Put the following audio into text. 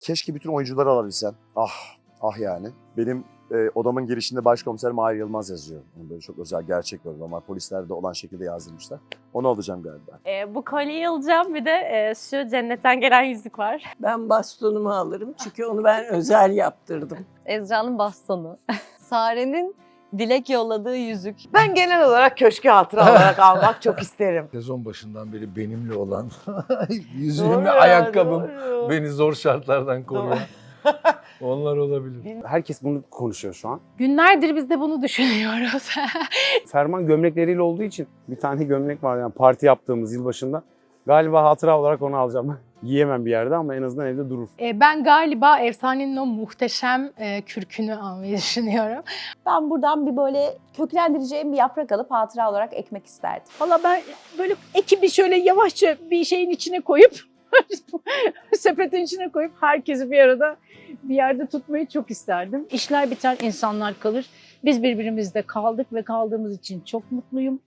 Keşke bütün oyuncuları alabilsen. Ah, ah yani. Benim e, odamın girişinde başkomiser Mahir Yılmaz yazıyor. Onu böyle çok özel gerçek böyle normal polislerde olan şekilde yazdırmışlar. Onu alacağım galiba. Ee, bu kolyeyi alacağım bir de e, şu cennetten gelen yüzük var. Ben bastonumu alırım çünkü onu ben özel yaptırdım. Ezra'nın bastonu. Sare'nin dilek yolladığı yüzük. Ben genel olarak köşkü hatıra olarak almak çok isterim. Sezon başından beri benimle olan yüzüğüm ve ya, ayakkabım doğru. beni zor şartlardan koruyor. Onlar olabilir. Herkes bunu konuşuyor şu an. Günlerdir biz de bunu düşünüyoruz. Ferman gömlekleriyle olduğu için bir tane gömlek var yani parti yaptığımız yılbaşında. Galiba hatıra olarak onu alacağım. Giyemem bir yerde ama en azından evde durur. E, ben galiba efsanenin o muhteşem e, kürkünü almayı düşünüyorum. Ben buradan bir böyle köklendireceğim bir yaprak alıp hatıra olarak ekmek isterdim. Valla ben böyle ekibi şöyle yavaşça bir şeyin içine koyup sepetin içine koyup herkesi bir arada bir yerde tutmayı çok isterdim. İşler biter, insanlar kalır. Biz birbirimizde kaldık ve kaldığımız için çok mutluyum.